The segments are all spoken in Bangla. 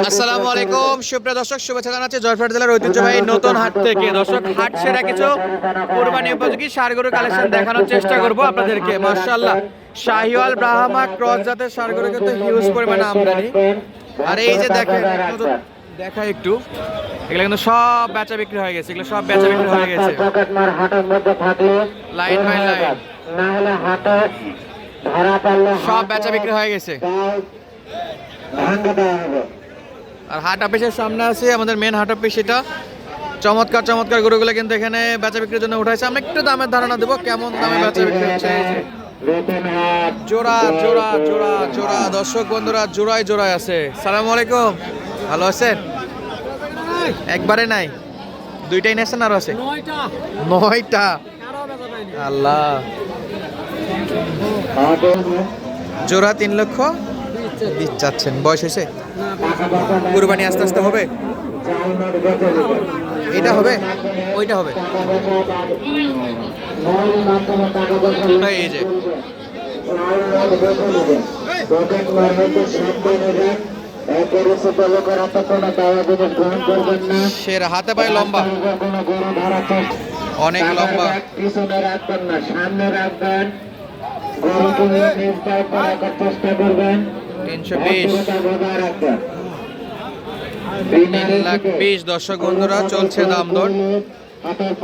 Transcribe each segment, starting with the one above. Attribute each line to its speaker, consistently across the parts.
Speaker 1: আসসালামু আলাইকুম সুপ্রিয় দর্শক শুভেচ্ছা জানাচ্ছি জয়ফাট জেলার ঐতিহ্যবাহী নতুন হাট থেকে দর্শক হাট সেরা কিছু কোরবানি উপযোগী সারগরু কালেকশন দেখানোর চেষ্টা করব আপনাদেরকে মার্শাল্লাহ শাহিওয়াল ব্রাহ্মা ক্রস জাতের সারগরু কিন্তু হিউজ পরিমাণে আমদানি আর এই যে দেখেন দেখা একটু এগুলো কিন্তু সব বেচা বিক্রি হয়ে গেছে এগুলো সব বেচা বিক্রি হয়ে গেছে লাইন বাই লাইন
Speaker 2: না হলে হাটে
Speaker 1: সব বেচা বিক্রি হয়ে গেছে
Speaker 2: গায়ে দেওয়া হবে
Speaker 1: আর হাট অফিসের সামনে আছে আমাদের মেন হাট অফিস এটা। চমৎকার চমৎকার গরুগুলো কিন্তু এখানে বেচা বিক্রির জন্য উঠাইছে। আমি একটু দামের ধারণা দেবো কেমন দামে বেচা বিক্রি হচ্ছে। জোড়া জোড়া জোড়া জোড়া। দর্শক বন্ধুরা জোড়ায় জোড়ায় আছে। সালাম আলাইকুম। ভালো আছেন? একবারে নাই। দুইটাই নেছেন আরও আছে? নয়টা? আল্লাহ। জোড়া তিন লক্ষ বিশ চাচ্ছেন? বয়স হয়েছে? কুরবানি আস্তে আস্তে হবে? এটা হবে? ওইটা হবে? এই যে।
Speaker 2: হাতে
Speaker 1: পায়ে লম্বা। অনেক লম্বা।
Speaker 2: পিছনে রাখবেন। না সামনে রাখবেন চেষ্টা করবেন।
Speaker 1: তিনশো বিশ। তিন লাখ বিশ, দর্শক বন্ধুরা, চলছে দাম দর
Speaker 2: হাতের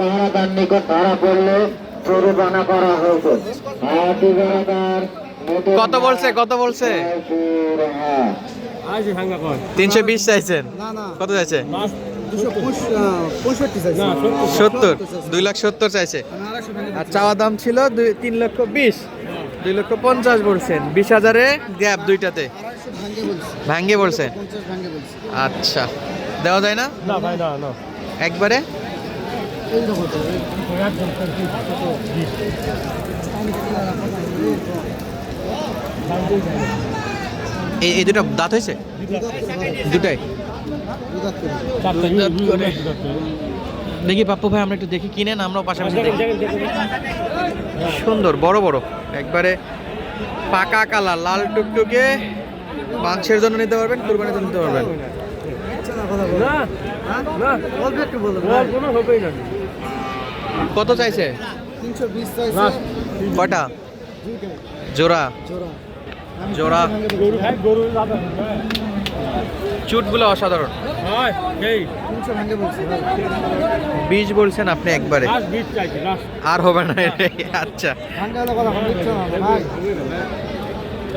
Speaker 1: কত বলছে কত বলছে? তিনশো বিশ চাইছেন। কত চাইছে?
Speaker 3: সত্তর।
Speaker 1: দুই লাখ সত্তর চাইছে। আর চাওয়া দাম ছিল তিন লক্ষ বিশ। দুই লক্ষ পঞ্চাশ বলছেন। বিশ হাজারে গ্যাপ দুইটাতে।
Speaker 4: ভাঙ্গে বলছি
Speaker 1: বলছেন? আচ্ছা। দেওয়া যায় না? একবারে?
Speaker 4: এই
Speaker 1: দুটো দাঁত হয়েছে? দুটাই। দেখি পাপ্পু ভাই আমরা একটু দেখি কিনেন আমরাও পাশাপাশি দেখি। সুন্দর বড় বড়। একবারে পাকা কালার লাল টুকটুকে মাংসের জন্য নিতে পারবেন কুরবানির জন্য নিতে পারবেন। কত চাইছে?
Speaker 4: দুইটাই,
Speaker 1: জোড়া।
Speaker 4: জোড়া।
Speaker 1: চুটগুলো অসাধারণ। বীজ বলছেন আপনি একবারে। আর হবে না আচ্ছা।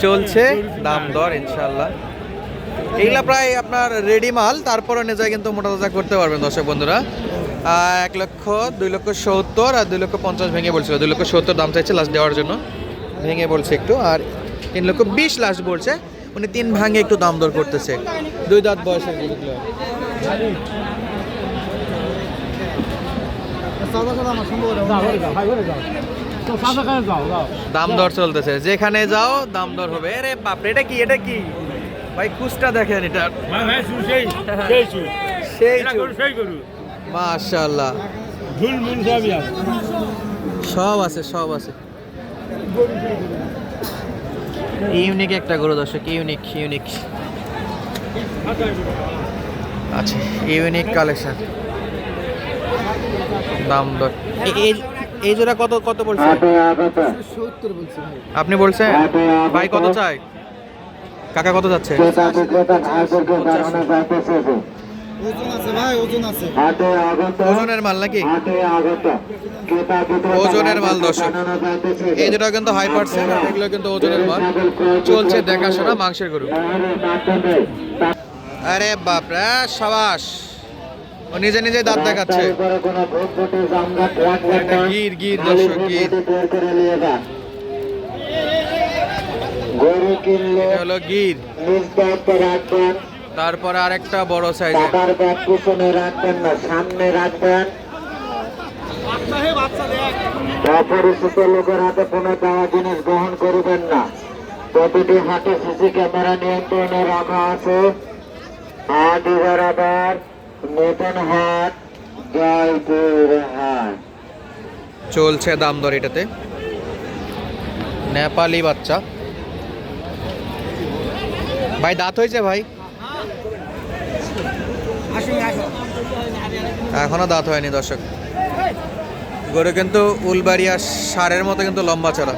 Speaker 1: চলছে দাম দর ইনশাল্লাহ এইগুলা প্রায় আপনার রেডি মাল তারপরে নিজে কিন্তু মোটা তাজা করতে পারবেন দর্শক বন্ধুরা। এক লক্ষ দুই লক্ষ সত্তর আর দুই লক্ষ পঞ্চাশ ভেঙে বলছিল। দুই লক্ষ সত্তর দাম চাইছে লাস্ট দেওয়ার জন্য। ভেঙে বলছে একটু আর তিন লক্ষ বিশ লাস্ট বলছে। উনি তিন ভাঙে একটু দাম দর করতেছে। দুই দাঁত
Speaker 3: যাও
Speaker 1: দাম দর চলতেছে। যেখানে যাও, দাম দর হবে। আরে বাপরে, এটা কি? এটা কি? ভাই কুচটা দেখেন এটা।
Speaker 3: সেই আছে
Speaker 1: সব আছে সব আছে। ইউনিক একটা গরু দর্শক ইউনিক ইউনিক আচ্ছা ইউনিক কালেকশন দাম দর। এই এই জোড়া কত কত বলছে? আপনি বলছেন? ভাই কত চাই? কাকা কত যাচ্ছে? ওজনের মাল নাকি? ওজনের মাল দর্শক। এই দুটো কিন্তু হাই পার্সেন্ট এগুলো কিন্তু ওজনের মাল। চলছে দেখাশোনা মাংসের গরু। আরে বাপরে সাবাস। ও নিজে নিজে দাঁত দেখাচ্ছে। গির, গির, দর্শক, গির।
Speaker 2: গরু কিনলে
Speaker 1: হলো গির।
Speaker 2: নিজ দায়িত্বে রাখবেন।
Speaker 1: তারপরে আরেকটা বড় সাইজ
Speaker 2: টাকার ব্যাগ পিছনে রাখবেন না সামনে রাখবেন। অপরিচিত লোকের হাতে কোনো দেওয়া জিনিস গ্রহণ করবেন না। প্রতিটি হাতে সিসি ক্যামেরা নিয়ন্ত্রণে রাখা আছে। হাট ইবারাদার নতুন হাট জয়পুর হাট।
Speaker 1: চলছে দাম দর এটাতে। নেপালি বাচ্চা। ভাই দাঁত হয়েছে ভাই? এখনও দাঁত হয়নি দর্শক। গরু কিন্তু উলবাড়িয়া সারের মতো কিন্তু লম্বা চড়া।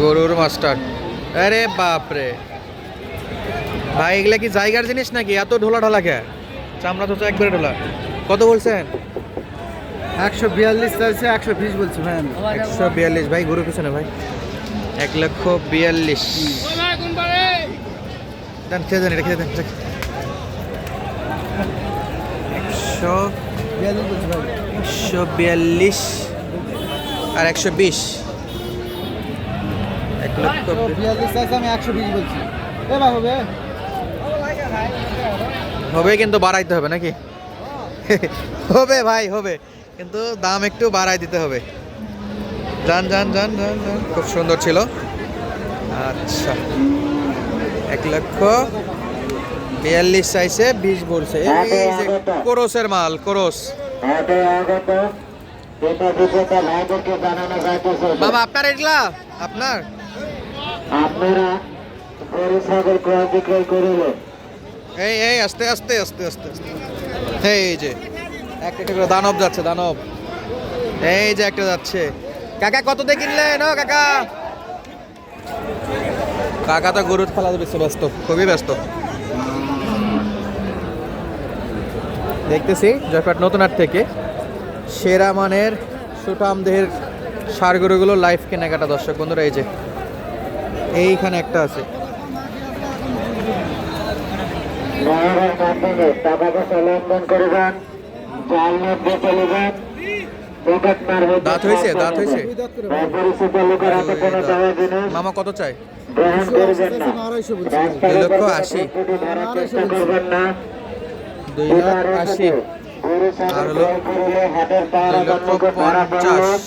Speaker 1: গরুর মাস্টার। আরে বাপরে। ভাই এগুলা কি জায়গার জিনিস নাকি? এত ঢোলা ঢোলা কে? চামড়া তো একবারে ঢোলা। কত বলছেন?
Speaker 4: একশো বিয়াল্লিশ চাইছে একশো বিশ বলছি ভাই
Speaker 1: একশো বিয়াল্লিশ। ভাই গরু পিছনে ভাই। এক লক্ষ বিয়াল্লিশ। দেন খেয়ে দেন এটা খেয়ে দেন একশো একশো বিয়াল্লিশ আর একশো বিশ এক লক্ষ
Speaker 4: বিয়াল্লিশ আমি একশো বিশ বলছি হবে
Speaker 1: হবে কিন্তু বাড়াইতে হবে নাকি হবে ভাই হবে কিন্তু দাম একটু বাড়াই দিতে হবে যান যান যান যান যান খুব সুন্দর ছিল আচ্ছা এক লক্ষ বিয়াল্লিশ চাইছে বিশ বলছে। কোরসের মাল কোরস। বাবা আপনার এগুলা? আপনার? এই এই আস্তে আস্তে আস্তে আস্তে আস্তে। এই যে একটা একটা করে দানব যাচ্ছে দানব। এই যে একটা যাচ্ছে। কাকা কত দিয়ে কিনলেন? ও কাকা। কাকা তো গরুর খেলা বেশি ব্যস্ত খুবই ব্যস্ত। দেখতেছি জয়পাট নতুন হাট থেকে। সেরা মানের সুঠাম দেহের সার গরুগুলো লাইফ কেনাকাটা দর্শক বন্ধুরা, এই যে এইখানে একটা আছে।
Speaker 2: টাকা পয়সা লেনদেন করবেন
Speaker 1: দাঁত হয়েছে দাঁত হয়েছে। মামা কত চাই দুই লক্ষ আশি। লাখ আশি। আর হলো দুই লক্ষ পঞ্চাশ।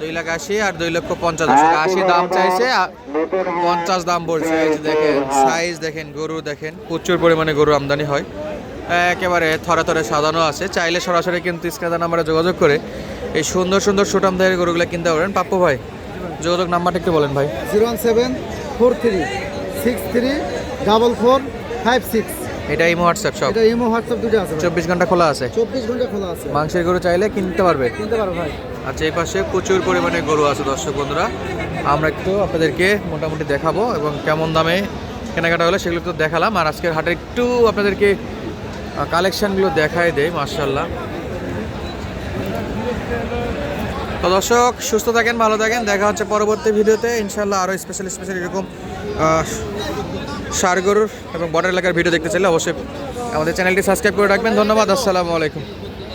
Speaker 1: দুই লাখ আশি আর দুই লক্ষ পঞ্চাশ। আশি দাম চাইছে পঞ্চাশ দাম বলছে। দেখেন সাইজ দেখেন গরু দেখেন। প্রচুর পরিমাণে গরু আমদানি হয়। একেবারে থরে থরে সাজানো আছে। চাইলে সরাসরি কিন্তু স্ক্রিনে নাম্বারে যোগাযোগ করে এই সুন্দর সুন্দর সুটাম দেহের গরুগুলো কিনতে পারেন পাপ্পু ভাই যোগাযোগ নাম্বারটা একটু বলেন ভাই।
Speaker 4: Zero one seven four three six three double four five six.
Speaker 1: এটা ইমো হোয়াটসঅ্যাপ সব।
Speaker 4: এটা ইমো হোয়াটসঅ্যাপ দুটো আছে ভাই।
Speaker 1: চব্বিশ ঘণ্টা খোলা আছে।
Speaker 4: চব্বিশ ঘণ্টা খোলা আছে।
Speaker 1: মাংসের গরু চাইলে কিনতে পারবে।
Speaker 4: কিনতে পারবে ভাই।
Speaker 1: আচ্ছা এই পাশে প্রচুর পরিমাণে গরু আছে দর্শক বন্ধুরা। আমরা একটু আপনাদেরকে মোটামুটি দেখাবো এবং কেমন দামে কেনাকাটা হলে সেগুলো তো দেখালাম। আর আজকের হাটে একটু আপনাদেরকে কালেকশনগুলো দেখাই দেয় মার্শাল্লাহ তো দর্শক, সুস্থ থাকেন, ভালো থাকেন। দেখা হচ্ছে পরবর্তী ভিডিওতে। ইনশাল্লাহ আরও স্পেশাল স্পেশাল এরকম সারগরুর এবং বর্ডার এলাকার ভিডিও দেখতে চাইলে অবশ্যই আমাদের চ্যানেলটি সাবস্ক্রাইব করে রাখবেন। ধন্যবাদ, আসসালামু আলাইকুম।